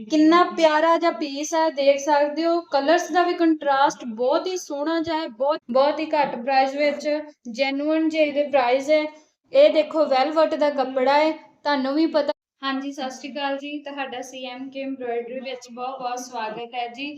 ਕਿੰਨਾ ਪਿਆਰਾ ਜਿਹਾ ਪੀਸ ਹੈ, ਦੇਖ ਸਕਦੇ ਹੋ। ਕਲਰਸ ਦਾ ਵੀ ਕੰਟਰਾਸਟ ਬਹੁਤ ਹੀ ਸੋਹਣਾ ਜਿਹਾ ਹੈ, ਬਹੁਤ ਬਹੁਤ ਹੀ ਘੱਟ ਪ੍ਰਾਈਸ ਵਿੱਚ ਜੈਨੂਇਨ ਜਿਹੇ ਇਹਦੇ ਪ੍ਰਾਈਸ ਹੈ। ਇਹ ਦੇਖੋ ਵੈਲਵਟ ਦਾ ਕੱਪੜਾ ਹੈ, ਤੁਹਾਨੂੰ ਵੀ ਪਤਾ ਹਾਂਜੀ, ਸਤਿ ਸ਼੍ਰੀ ਅਕਾਲ ਜੀ। ਤੁਹਾਡਾ ਸੀਐਮ ਐਮਬ੍ਰੋਇਡਰੀ ਵਿੱਚ ਬਹੁਤ ਬਹੁਤ ਸਵਾਗਤ ਹੈ ਜੀ।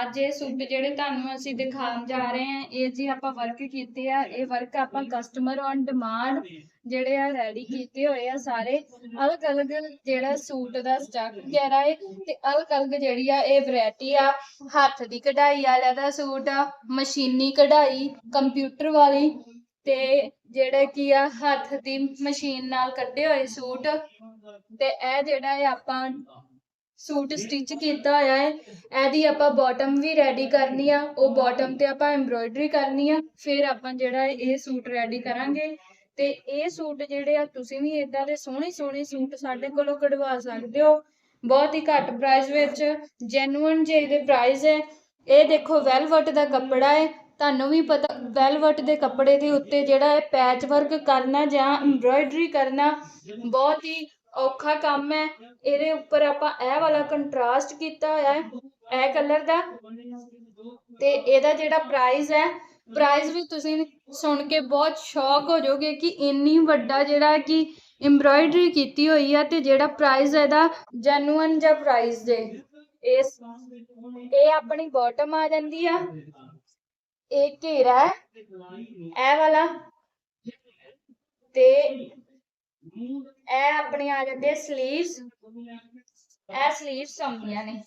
ਅੱਜ ਇਹ ਸੂਟ ਜਿਹੜੇ ਤੁਹਾਨੂੰ ਅਸੀਂ ਦਿਖਾਉਣ ਜਾ ਰਹੇ ਹਾਂ, ਇਹ ਜੀ ਆਪਾਂ ਵਰਕ ਕੀਤੇ ਆ। ਇਹ ਵਰਕ ਆਪਾਂ ਕਸਟਮਰ ਔਨ ਡਿਮਾਂਡ ਜਿਹੜੇ ਆ ਰੈਡੀ ਕੀਤੇ ਹੋਏ ਆ ਸਾਰੇ। ਅਲੱਗ ਅਲੱਗ ਜਿਹੜਾ ਸੂਟ ਦਾ ਸਟਾਕ ਵਗੈਰਾ ਹੈ ਤੇ ਅਲੱਗ ਅਲੱਗ ਜਿਹੜੀ ਆ ਇਹ ਵੈਰਾਈਟੀ ਆ। ਹੱਥ ਦੀ ਕਢਾਈ ਵਾਲਿਆਂ ਦਾ ਸੂਟ ਆ, ਮਸ਼ੀਨੀ ਕਢਾਈ ਕੰਪਿਊਟਰ ਵਾਲੀ ਤੇ ਜਿਹੜਾ ਕੀ ਆ, ਹੱਥ ਦੀ ਮਸ਼ੀਨ ਨਾਲ ਕੱਢੇ ਹੋਏ ਸੂਟ। ਤੇ ਇਹ ਜਿਹੜਾ ਹੈ ਆਪਾਂ ਸੂਟ ਸਟਿਚ ਕੀਤਾ ਹੋਇਆ ਹੈ, ਇਹਦੀ ਆਪਾਂ ਬਾਟਮ ਵੀ ਰੈਡੀ ਕਰਨੀ ਆ। ਉਹ ਬਾਟਮ ਤੇ ਆਪਾਂ ਐਮਬ੍ਰੋਇਡਰੀ ਕਰਨੀ ਆ। ਫਿਰ ਆਪਾਂ ਜਿਹੜਾ ਹੈ ਇਹ ਸੂਟ ਰੈਡੀ ਕਰਾਂਗੇ। ਤੇ ਇਹ ਸੂਟ ਜਿਹੜੇ ਆ, ਤੁਸੀਂ ਵੀ ਇਦਾਂ ਦੇ ਸੋਹਣੇ ਸੋਹਣੇ ਸੂਟ ਸਾਡੇ ਕੋਲੋਂ ਕਢਵਾ ਸਕਦੇ ਹੋ। ਬਹੁਤ ਹੀ ਘੱਟ ਪ੍ਰਾਈਸ ਵਿੱਚ ਜੈਨੂਇਨ ਜੇ ਇਹਦੇ ਪ੍ਰਾਈਸ ਹੈ। ਇਹ ਦੇਖੋ ਵੈਲਵਟ ਦਾ ਕੱਪੜਾ ਹੈ। ਤੁਹਾਨੂੰ ਵੀ ਪਤਾ ਵੈਲਵਟ ਦੇ ਕੱਪੜੇ ਦੇ ਉੱਤੇ ਜਿਹੜਾ ਹੈ ਪੈਚ ਵਰਕ ਕਰਨਾ ਜਾਂ ਐਮਬ੍ਰੋਇਡਰੀ ਕਰਨਾ ਬਹੁਤ ਹੀ ਔਖਾ ਕੰਮ ਹੈ। ਇਹਦੇ ਉੱਪਰ ਆਪਾਂ ਇਹ ਵਾਲਾ ਕੰਟਰਾਸਟ ਕੀਤਾ ਹੋਇਆ ਹੈ, ਇਹ ਕਲਰ ਦਾ। ਤੇ ਇਹਦਾ ਜਿਹੜਾ ਪ੍ਰਾਈਸ ਹੈ ਪ੍ਰਾਈਸ ਵੀ ਤੁਸੀਂ ਸੁਣ ਕੇ ਬਹੁਤ ਸ਼ੌਕ ਹੋ ਜਾਓਗੇ ਕਿ ਇੰਨੀ ਵੱਡਾ ਜਿਹੜਾ ਕਿ ਐਮਬ੍ਰੋਇਡਰੀ ਕੀਤੀ ਹੋਈ ਆ ਤੇ ਜਿਹੜਾ ਪ੍ਰਾਈਸ ਇਹਦਾ ਜੈਨੂਇਨ ਜਿਹਾ ਪ੍ਰਾਈਸ ਦੇ ਇਸ, ਇਹ ਆਪਣੀ ਬਾਟਮ ਆ ਜਾਂਦੀ ਆ। ਇਹ ਘੇਰਾ ਹੈ। ਇਹ ਵਾਲਾ। ਤੇ ਇਹ ਆਪਣੀ ਆ ਜਾਂਦੇ ਸਲੀਵਸ ਇਹ ਸਲੀਵਸ ਆਉਂਦੀਆਂ ਨੇ।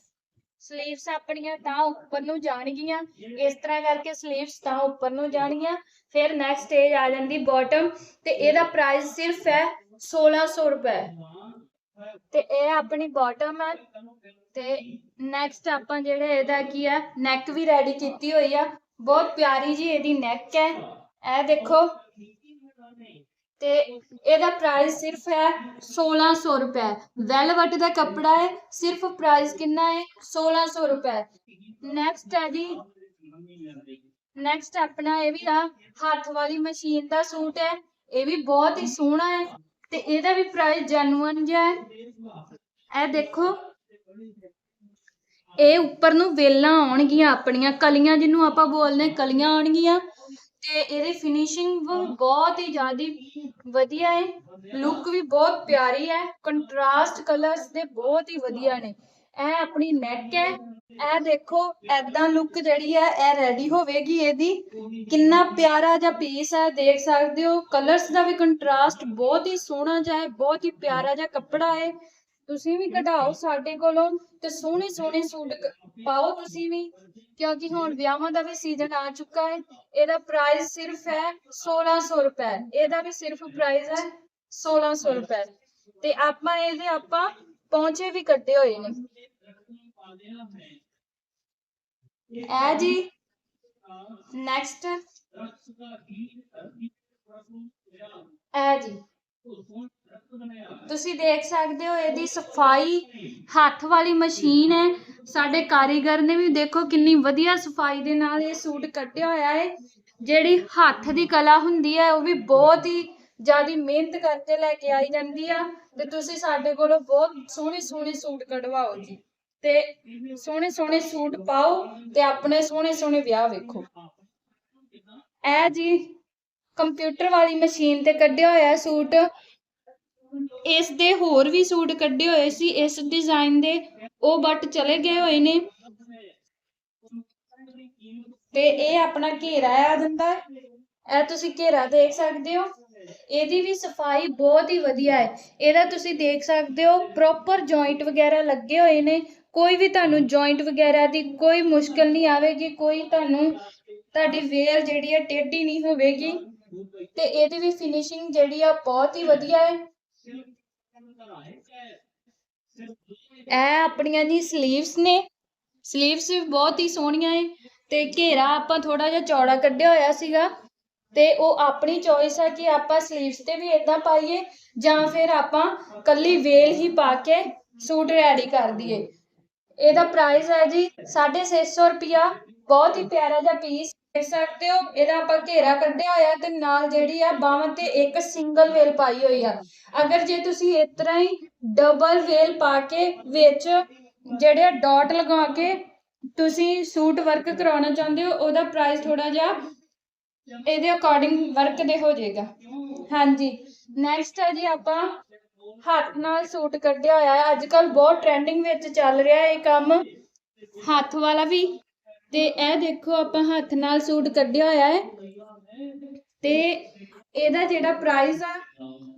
ਸਲੀਵਸ ਆਪਣੀਆਂ ਤਾਂ ਉੱਪਰ ਨੂੰ ਜਾਣਗੀਆਂ। ਇਸ ਤਰ੍ਹਾਂ ਕਰਕੇ ਸਲੀਵਸ ਤਾਂ ਉੱਪਰ ਨੂੰ ਜਾਣਗੀਆਂ। ਫਿਰ ਨੈਕਸਟ ਸਟੇਜ ਆ ਜਾਂਦੀ ਬਾਟਮ ਤੇ ਇਹਦਾ ਪ੍ਰਾਈਸ ਸਿਰਫ ਹੈ 1600 ਰੁਪਏ। ਤੇ ਇਹ ਆਪਣੀ ਬਾਟਮ ਹੈ। ਤੇ ਨੈਕਸਟ ਆਪਾਂ ਜਿਹੜੇ ਇਹਦਾ ਕੀ ਆ ਨੈਕ ਵੀ ਰੈਡੀ ਕੀਤੀ ਹੋਈ ਆ। ਬਹੁਤ ਪਿਆਰੀ ਜੀ ਇਹਦੀ ਨੈਕ ਹੈ। ਇਹ ਦੇਖੋ। ਤੇ ਇਹਦਾ ਪ੍ਰਾਈਸ ਸਿਰਫ ਹੈ 1600 ਰੁਪਏ। ਵੈਲਵਟ ਦਾ ਕੱਪੜਾ ਹੈ, ਸਿਰਫ ਪ੍ਰਾਈਸ ਕਿੰਨਾ ਹੈ? 1600 ਰੁਪਏ। ਨੈਕਸਟ ਹੈ ਜੀ। ਨੈਕਸਟ ਆਪਣਾ ਇਹ ਵੀ ਆ, ਹੱਥ ਵਾਲੀ ਮਸ਼ੀਨ ਦਾ ਸੂਟ ਹੈ। ਇਹ ਵੀ ਬਹੁਤ ਹੀ ਸੋਹਣਾ ਹੈ। ਤੇ ਇਹਦਾ ਵੀ ਪ੍ਰਾਈਸ ਜੈਨੂਇਨ ਜਿਹਾ ਹੈ। ਇਹ ਦੇਖੋ। ਇਹ ਉੱਪਰ ਨੂੰ ਵੇਲਾਂ ਆਉਣਗੀਆਂ ਆਪਣੀਆਂ, ਕਲੀਆਂ ਜਿਹਨੂੰ ਆਪਾਂ ਬੋਲਦੇ ਕਲੀਆਂ ਆਉਣਗੀਆਂ। ਤੇ ਇਹਦੀ ਫਿਨਿਸ਼ਿੰਗ ਬਹੁਤ ਹੀ ਜ਼ਿਆਦੀ ਵਧੀਆ ਹੈ। ਲੁੱਕ ਵੀ ਬਹੁਤ ਪਿਆਰੀ ਹੈ। ਕੰਟਰਾਸਟ ਕਲਰਸ ਦੇ ਬਹੁਤ ਹੀ ਵਧੀਆ ਨੇ। ਇਹ ਆਪਣੀ ਨੈਕ ਹੈ। ਇਹ ਦੇਖੋ ਐਦਾਂ ਲੁੱਕ ਜਿਹੜੀ ਹੈ, ਇਹ ਰੈਡੀ ਹੋਵੇਗੀ ਇਹਦੀ। ਕਿੰਨਾ ਪਿਆਰਾ ਜਿਹਾ ਪੀਸ ਹੈ, ਦੇਖ ਸਕਦੇ ਹੋ। ਕਲਰਸ ਦਾ ਵੀ ਕੰਟਰਾਸਟ ਬਹੁਤ ਹੀ ਸੋਹਣਾ ਜਿਹਾ ਹੈ, ਬਹੁਤ ਹੀ ਪਿਆਰਾ ਜਿਹਾ ਕੱਪੜਾ ਹੈ। ਤੁਸੀਂ ਵੀ ਕਢਾਓ ਸਾਡੇ ਕੋਲੋਂ ਤੇ ਸੋਹਣੇ ਸੋਹਣੇ ਸੂਟ ਕ- ਪਾਓ ਤੁਸੀਂ ਵੀ ਕਿਉਂਕਿ ਹੁਣ ਵਿਆਹਾਂ ਦਾ ਵੀ ਸੀਜ਼ਨ ਆ ਚੁੱਕਾ ਹੈ। ਇਹਦਾ ਪ੍ਰਾਈਸ ਸਿਰਫ ਹੈ 1600 ਰੁਪਏ। ਇਹਦਾ ਵੀ ਸਿਰਫ ਪ੍ਰਾਈਸ ਹੈ 1600 ਰੁਪਏ। ਤੇ ਆਪਾਂ ਇਹਦੇ ਆਪਾਂ ਪਹੁੰਚੇ ਵੀ ਕੱਢੇ ਹੋਏ ਨੇ। ਇਹ ਜੀ। ਨੈਕਸਟ ਇਹ ਜੀ। ਤੁਸੀਂ ਦੇਖ ਸਕਦੇ ਹੋ ਇਹਦੀ ਸਫ਼ਾਈ ਹੱਥ ਵਾਲੀ ਮਸ਼ੀਨ ਹੈ। ਸਾਡੇ ਕਾਰੀਗਰ ਨੇ ਵੀ ਦੇਖੋ ਕਿੰਨੀ ਵਧੀਆ ਸਫ਼ਾਈ ਦੇ ਨਾਲ ਇਹ ਸੂਟ ਕੱਟਿਆ ਹੋਇਆ ਹੈ। ਜਿਹੜੀ ਹੱਥ ਦੀ ਕਲਾ ਹੁੰਦੀ ਹੈ, ਉਹ ਵੀ ਬਹੁਤ ਹੀ ਜ਼ਿਆਦੀ ਮਿਹਨਤ ਕਰਕੇ ਲੈ ਕੇ ਆਈ ਜਾਂਦੀ ਆ। ਤੇ ਤੁਸੀਂ ਸਾਡੇ ਕੋਲੋਂ ਬਹੁਤ ਸੋਹਣੇ ਸੋਹਣੇ ਸੂਟ ਕਢਵਾਓ ਜੀ। ਤੇ ਸੋਹਣੇ ਸੋਹਣੇ ਸੂਟ ਪਾਓ ਤੇ ਆਪਣੇ ਸੋਹਣੇ ਸੋਹਣੇ ਵਿਆਹ ਵੇਖੋ। ਇਹ ਜੀ ਕੰਪਿਊਟਰ ਵਾਲੀ ਮਸ਼ੀਨ ਤੇ ਕੱਢਿਆ ਹੋਇਆ ਸੂਟ। ਇਸ ਦੇ ਹੋਰ ਵੀ ਸੂਟ ਕੱਢੇ ਹੋਏ ਸੀ, ਇਸ ਡਿਜ਼ਾਈਨ ਦੇ, ਉਹ ਬਟ ਚਲੇ ਗਏ ਹੋਏ ਨੇ। ਤੇ ਇਹ ਆਪਣਾ ਘੇਰਾ ਆ ਜਾਂਦਾ ਹੈ। ਇਹ ਤੁਸੀਂ ਘੇਰਾ ਦੇਖ ਸਕਦੇ ਹੋ। ਇਹਦੀ ਵੀ ਸਫ਼ਾਈ ਬਹੁਤ ਹੀ ਵਧੀਆ ਹੈ। ਇਹਦਾ ਤੁਸੀਂ ਦੇਖ ਸਕਦੇ ਹੋ ਪ੍ਰੋਪਰ ਜੁਆਇੰਟ ਵਗੈਰਾ ਲੱਗੇ ਹੋਏ ਨੇ। ਕੋਈ ਵੀ ਤੁਹਾਨੂੰ ਜੁਆਇੰਟ ਵਗੈਰਾ ਦੀ ਕੋਈ ਮੁਸ਼ਕਲ ਨਹੀਂ ਆਵੇਗੀ, ਕੋਈ ਤੁਹਾਨੂੰ ਤੁਹਾਡੀ ਵੇਲ ਜਿਹੜੀ ਹੈ, ਟੇਢੀ ਨਹੀਂ ਹੋਵੇਗੀ। ਤੇ ਇਹਦੀ ਵੀ ਫਿਨਿਸ਼ਿੰਗ ਜਿਹੜੀ ਆ, ਬਹੁਤ ਹੀ ਵਧੀਆ ਹੈ। ਇਹ ਆਪਣੀਆਂ ਜੀ ਸਲੀਵਸ ਨੇ। ਸਲੀਵਸ ਵੀ ਬਹੁਤ ਹੀ ਸੋਹਣੀਆਂ ਏ ਤੇ ਘੇਰਾ ਆਪਾਂ ਥੋੜਾ ਜਿਹਾ ਚੌੜਾ ਕੱਢਿਆ ਹੋਇਆ ਸੀਗਾ ਤੇ ਉਹ ਆਪਣੀ ਚੋਇਸ ਹੈ ਕਿ ਆਪਾਂ ਸਲੀਵਸ ਤੇ ਵੀ ਇਦਾਂ ਪਾਈਏ ਜਾਂ ਫਿਰ ਆਪਾਂ ਕੱਲੀ ਵੇਲ ਹੀ ਪਾ ਕੇ ਸੂਟ ਰੈਡੀ ਕਰ ਦਈਏ। ਇਹਦਾ ਪ੍ਰਾਈਸ ਹੈ ਜੀ 650 ਰੁਪਿਆ ਬਹੁਤ ਹੀ ਪਿਆਰਾ ਜਿਹਾ ਪੀਸ ਦੇਖ ਸਕਦੇ ਹੋ, ਇਹਦਾ ਆਪਾਂ ਘੇਰਾ ਕੱਢਿਆ ਹੋਇਆ ਤੇ ਨਾਲ ਜਿਹੜੀ ਆ ਬਾਹਾਂ ਤੇ ਇੱਕ ਸਿੰਗਲ ਵੇਲ ਪਾਈ ਹੋਈ ਆ। ਅਗਰ ਜੇ ਤੁਸੀਂ ਇਸ ਤਰ੍ਹਾਂ ਹੀ ਡਬਲ ਵੇਲ ਪਾ ਕੇ ਵਿੱਚ ਜਿਹੜੇ ਡਾਟ ਲਗਾ ਕੇ ਤੁਸੀਂ ਸੂਟ ਵਰਕ ਕਰਾਉਣਾ ਚਾਹੁੰਦੇ ਹੋ, ਉਹਦਾ ਪ੍ਰਾਈਸ ਥੋੜਾ ਜਿਹਾ ਇਹਦੇ ਅਕੋਰਡਿੰਗ ਵਰਕ ਦੇ ਹੋ ਜਾਏਗਾ। ਹਾਂਜੀ। ਨੈਕਸਟ ਹੈ ਜੀ ਆਪਾਂ ਹੱਥ ਨਾਲ ਸੂਟ ਕੱਢਿਆ ਹੋਇਆ। ਹੈ ਅੱਜ ਕੱਲ ਬਹੁਤ ਟ੍ਰੈਂਡਿੰਗ ਵਿੱਚ ਚੱਲ ਰਿਹਾ ਹੈ ਇਹ ਕੰਮ। ਹੱਥ ਵਾਲਾ ਵੀ। ਤੇ ਇਹ ਦੇਖੋ ਆਪਾਂ ਹੱਥ ਨਾਲ ਸੂਟ ਕੱਢਿਆ ਹੋਇਆ ਹੈ। ਤੇ ਇਹਦਾ ਜਿਹੜਾ ਪ੍ਰਾਈਸ ਆ,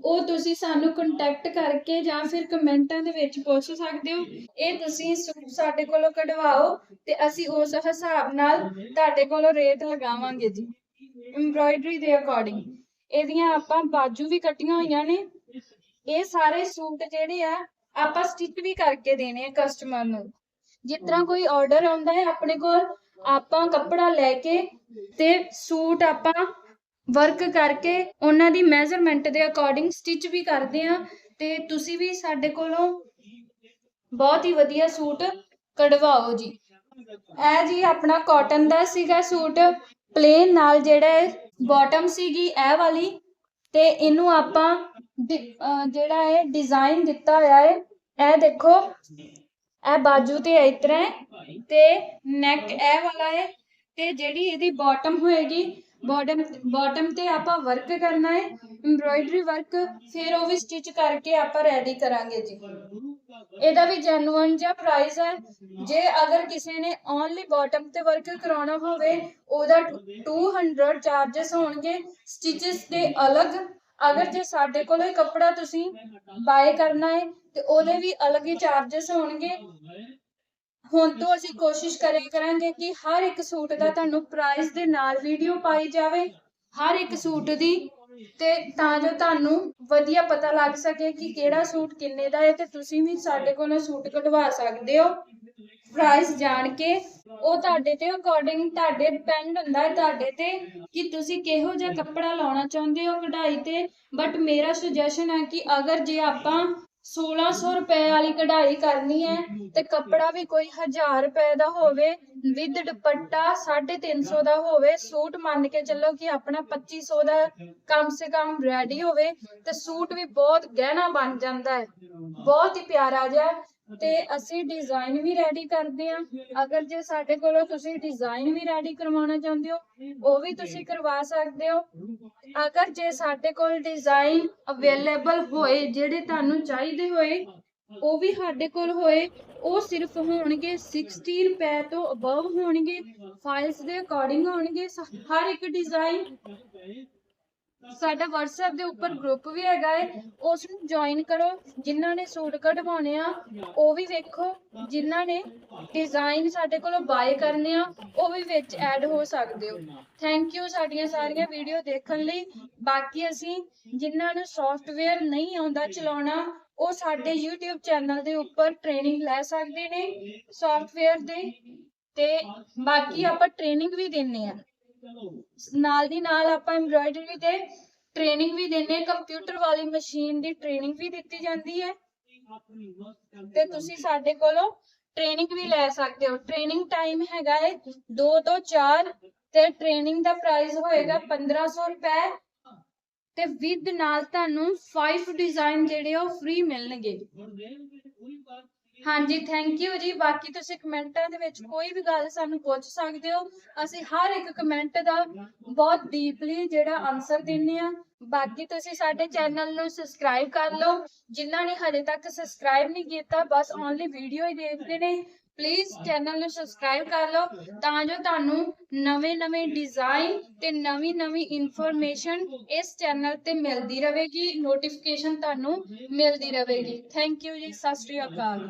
ਉਹ ਤੁਸੀਂ ਸਾਨੂੰ ਕੰਟੈਕਟ ਕਰਕੇ ਜਾਂ ਫਿਰ ਕਮੈਂਟਾਂ ਦੇ ਵਿੱਚ ਪੁੱਛ ਸਕਦੇ ਹੋ। ਇਹ ਤੁਸੀਂ ਸੂਟ ਸਾਡੇ ਕੋਲੋਂ ਕਢਵਾਓ ਤੇ ਅਸੀਂ ਉਸ ਹਿਸਾਬ ਨਾਲ ਤੁਹਾਡੇ ਕੋਲੋਂ ਰੇਟ ਲਗਾਵਾਂਗੇ ਜੀ। ਐਮਬ੍ਰਾਇਡਰੀ ਦੇ ਅਕੋਰਡਿੰਗ ਇਹਦੀਆਂ ਆਪਾਂ ਬਾਜੂ ਵੀ ਕੱਟੀਆਂ ਹੋਈਆਂ ਨੇ। ਇਹ ਸਾਰੇ ਸੂਟ ਜਿਹੜੇ ਆ, ਆਪਾਂ ਸਟਿਚ ਵੀ ਕਰਕੇ ਦੇਣੇ ਆ ਕਸਟਮਰ ਨੂੰ। ਜਿਸ ਤਰ੍ਹਾਂ ਕੋਈ ਆਰਡਰ ਆਉਂਦਾ ਹੈ, ਆਪਣੇ ਕੋਲ ਆਪਾਂ ਕੱਪੜਾ ਲੈ ਕੇ ਤੇ ਸੂਟ ਆਪਾਂ ਵਰਕ ਕਰਕੇ ਉਹਨਾਂ ਦੀ ਮੈਜ਼ਰਮੈਂਟ ਦੇ ਅਕੋਰਡਿੰਗ ਸਟਿਚ ਵੀ ਕਰਦੇ ਆ ਤੇ ਤੁਸੀਂ ਵੀ ਸਾਡੇ ਕੋਲੋਂ ਬਹੁਤ ਹੀ ਵਧੀਆ ਸੂਟ ਕਢਵਾਓ ਜੀ। ਇਹ ਜੀ ਆਪਣਾ ਕਾਟਨ ਦਾ ਸੀਗਾ ਸੂਟ ਪਲੇਨ ਨਾਲ ਜਿਹੜਾ ਬਾਟਮ ਸੀਗੀ ਇਹ ਵਾਲੀ ਤੇ ਇਹਨੂੰ ਆਪਾਂ ਡਿ- ਜਿਹੜਾ ਹੈ ਡਿਜ਼ਾਈਨ ਦਿੱਤਾ ਹੋਇਆ ਹੈ, ਇਹ ਦੇਖੋ ਇਹ ਬਾਜੂ ਤੇ ਇਸ ਤਰ੍ਹਾਂ ਹੈ ਤੇ ਨੈਕ ਇਹ ਵਾਲਾ ਹੈ ਤੇ ਜਿਹੜੀ ਇਹਦੀ ਬਾਟਮ ਹੋਏਗੀ ਬਾਟਮ ਬਾਟਮ ਤੇ ਆਪਾਂ ਵਰਕ ਕਰਨਾ ਹੈ ਐਮਬ੍ਰਾਇਡਰੀ ਵਰਕ ਫਿਰ ਉਹ ਵੀ ਸਟਿਚ ਕਰਕੇ ਆਪਾਂ ਰੈਡੀ ਕਰਾਂਗੇ ਜੀ। ਇਹਦਾ ਵੀ ਜੈਨੂਅਨ ਜਿਹਾ ਪ੍ਰਾਈਸ ਹੈ। ਜੇ ਅਗਰ ਕਿਸੇ ਨੇ ਓਨਲੀ ਬਾਟਮ ਤੇ ਵਰਕ ਕਰਾਉਣਾ ਹੋਵੇ, ਉਹਦਾ 200 ਚਾਰजेस ਹੋਣਗੇ ਸਟਿਚਸ ਦੇ ਅਲੱਗ ਅਗਰ ਜੇ ਸਾਡੇ ਕੋਲੋਂ ਹੀ ਕੱਪੜਾ ਤੁਸੀਂ ਬਾਏ ਕਰਨਾ ਹੈ, ਤੇ ਉਹਦੇ ਵੀ ਅਲੱਗ ਹੀ ਚਾਰजेस ਹੋਣਗੇ। ਹੁਣ ਤੋਂ ਅਸੀਂ ਕੋਸ਼ਿਸ਼ ਕਰਿਆ ਕਰਾਂਗੇ ਕਿ ਹਰ ਇੱਕ ਸੂਟ ਦਾ ਤੁਹਾਨੂੰ ਪ੍ਰਾਈਸ ਦੇ ਨਾਲ ਵੀਡੀਓ ਪਾਈ ਜਾਵੇ, ਹਰ ਇੱਕ ਸੂਟ ਦੀ, ਤੇ ਤਾਂ ਜੋ ਤੁਹਾਨੂੰ ਵਧੀਆ ਪਤਾ ਲੱਗ ਸਕੇ ਕਿ ਕਿਹੜਾ ਸੂਟ ਕਿੰਨੇ ਦਾ ਹੈ, ਤੇ ਤੁਸੀਂ ਵੀ ਸਾਡੇ ਕੋਲੋਂ ਸੂਟ ਕਢਵਾ ਸਕਦੇ ਹੋ। ਪ੍ਰਾਈਸ ਜਾਣ ਕੇ, ਉਹ ਤੁਹਾਡੇ ਤੇ ਅਕੋਰਡਿੰਗ ਤੁਹਾਡੇ ਡਿਪੈਂਡ ਹੁੰਦਾ ਹੈ ਤੁਹਾਡੇ ਤੇ ਕਿ ਤੁਸੀਂ ਕਿਹੋ ਜਿਹਾ ਕੱਪੜਾ ਲਾਉਣਾ ਚਾਹੁੰਦੇ ਹੋ ਕਢਾਈ ਤੇ। ਬਟ ਮੇਰਾ ਸੁਜੈਸ਼ਨ ਹੈ ਕਿ ਅਗਰ ਜੇ ਆਪਾਂ 1600 ਰੁਪਏ ਵਾਲੀ ਕਢਾਈ ਕਰਨੀ ਹੈ, ਤੇ ਕੱਪੜਾ ਵੀ ਕੋਈ 1000 ਰੁਪਏ ਦਾ ਹੋਵੇ ਵਿਦ ਦੁਪੱਟਾ 350 ਦਾ ਹੋਵੇ, ਸੂਟ ਮੰਨ ਕੇ ਚੱਲੋ ਕਿ ਆਪਣਾ 2500 ਦਾ ਕਮ ਸੇ ਕਮ ਰੈਡੀ ਹੋਵੇ, ਤੇ ਸੂਟ ਵੀ ਬਹੁਤ ਗਹਿਣਾ ਬਣ ਜਾਂਦਾ ਹੈ। ਬਹੁਤ ਹੀ ਪਿਆਰਾ ਜਿਹਾ ਤੇ ਅਸੀਂ ਡਿਜ਼ਾਈਨ ਵੀ ਰੈਡੀ ਕਰਦੇ ਆ ਅਗਰ ਜੇ ਸਾਡੇ ਕੋਲੋਂ ਤੁਸੀਂ ਡਿਜ਼ਾਈਨ ਵੀ ਰੈਡੀ ਕਰਵਾਉਣਾ ਚਾਹੁੰਦੇ ਹੋ, ਉਹ ਵੀ ਤੁਸੀਂ ਕਰਵਾ ਸਕਦੇ ਹੋ। ਅਗਰ ਜੇ ਸਾਡੇ ਕੋਲ ਡਿਜ਼ਾਈਨ ਅਵੇਲੇਬਲ ਹੋਏ, ਜਿਹੜੇ ਤੁਹਾਨੂੰ ਚਾਹੀਦੇ ਹੋਏ, ਉਹ ਵੀ ਸਾਡੇ ਕੋਲ ਹੋਏ, ਉਹ ਸਿਰਫ ਹੋਣਗੇ 60 ਰੁਪਏ ਤੋਂ ਅਬਵ ਹੋਣਗੇ। ਫਾਈਲਸ ਦੇ ਅਕੋਰਡਿੰਗ ਹੋਣਗੇ। ਹਰ ਇੱਕ ਡਿਜ਼ਾਈਨ ਸਾਡਾ WhatsApp ਦੇ ਉੱਪਰ ਗਰੁੱਪ ਵੀ ਹੈਗਾ ਹੈ ਉਸ ਨੂੰ ਜੁਆਇਨ ਕਰੋ, ਜਿਨ੍ਹਾਂ ਨੇ ਸੂਟ ਕਢਵਾਉਣੇ ਆ, ਉਹ ਵੀ ਵੇਖੋ, ਜਿਨ੍ਹਾਂ ਨੇ ਡਿਜ਼ਾਈਨ ਸਾਡੇ ਕੋਲੋਂ ਬਾਏ ਕਰਨੇ ਆ, ਉਹ ਵੀ ਵਿੱਚ ਐਡ ਹੋ ਸਕਦੇ ਹੋ। ਥੈਂਕ ਯੂ ਸਾਡੀਆਂ ਸਾਰੀਆਂ ਵੀਡੀਓ ਦੇਖਣ ਲਈ। ਬਾਕੀ ਅਸੀਂ ਜਿਨ੍ਹਾਂ ਨੂੰ ਸੌਫਟਵੇਅਰ ਨਹੀਂ ਆਉਂਦਾ ਚਲਾਉਣਾ, ਉਹ ਸਾਡੇ YouTube ਚੈਨਲ ਦੇ ਉੱਪਰ ਟ੍ਰੇਨਿੰਗ ਲੈ ਸਕਦੇ ਨੇ ਸੌਫਟਵੇਅਰ ਦੇ। ਤੇ ਬਾਕੀ ਆਪਾਂ ਟ੍ਰੇਨਿੰਗ ਵੀ ਦਿੰਨੇ ਆ। ਨਾਲ ਦੀ ਨਾਲ ਆਪਾਂ ਐਮਬ੍ਰਾਇਡਰੀ ਤੇ ਟ੍ਰੇਨਿੰਗ ਵੀ ਦਿੰਨੇ ਕੰਪਿਊਟਰ ਵਾਲੀ ਮਸ਼ੀਨ ਦੀ ਟ੍ਰੇਨਿੰਗ ਵੀ ਦਿੱਤੀ ਜਾਂਦੀ ਹੈ। ਤੇ ਤੁਸੀਂ ਸਾਡੇ ਕੋਲੋਂ ਟ੍ਰੇਨਿੰਗ ਵੀ ਲੈ ਸਕਦੇ ਹੋ। ਟ੍ਰੇਨਿੰਗ ਟਾਈਮ ਹੈਗਾ ਹੈ 2 ਤੋਂ 4 ਤੇ ਟ੍ਰੇਨਿੰਗ ਦਾ ਪ੍ਰਾਈਸ ਹੋਏਗਾ 1500 ਰੁਪਏ। ਤੇ ਵਿਦ ਨਾਲ ਤੁਹਾਨੂੰ 5 ਡਿਜ਼ਾਈਨ ਜਿਹੜੇ ਉਹ ਫ੍ਰੀ ਮਿਲਣਗੇ। ਹਾਂਜੀ ਥੈਂਕ ਯੂ ਜੀ। ਬਾਕੀ ਤੁਸੀਂ ਕਮੈਂਟਾਂ ਦੇ ਵਿੱਚ ਕੋਈ ਵੀ ਗੱਲ ਸਾਨੂੰ ਪੁੱਛ ਸਕਦੇ ਹੋ ਅਸੀਂ ਹਰ ਇੱਕ ਕਮੈਂਟ ਦਾ ਬਹੁਤ ਡੀਪਲੀ ਜਿਹੜਾ ਆਨਸਰ ਦਿੰਨੇ ਆ ਬਾਕੀ ਤੁਸੀਂ ਸਾਡੇ ਚੈਨਲ ਨੂੰ ਸਬਸਕ੍ਰਾਈਬ ਕਰ ਲਓ। ਜਿਨ੍ਹਾਂ ਨੇ ਹਜੇ ਤੱਕ ਸਬਸਕ੍ਰਾਈਬ ਨਹੀਂ ਕੀਤਾ ਬਸ ਓਨਲੀ ਵੀਡੀਓ ਹੀ ਦੇਖਦੇ ਨੇ। ਪਲੀਜ਼ ਚੈਨਲ ਨੂੰ ਸਬਸਕ੍ਰਾਈਬ ਕਰ ਲਓ ਤਾਂ ਜੋ ਤੁਹਾਨੂੰ ਨਵੇਂ-ਨਵੇਂ ਡਿਜ਼ਾਈਨ ਤੇ ਨਵੀਂ-ਨਵੀਂ ਇਨਫੋਰਮੇਸ਼ਨ ਇਸ ਚੈਨਲ ਤੇ ਮਿਲਦੀ ਰਹੇਗੀ। ਨੋਟੀਫਿਕੇਸ਼ਨ ਤੁਹਾਨੂੰ ਮਿਲਦੀ ਰਹੇਗੀ। ਥੈਂਕ ਯੂ ਜੀ। ਸਤਿ ਸ਼੍ਰੀ ਅਕਾਲ।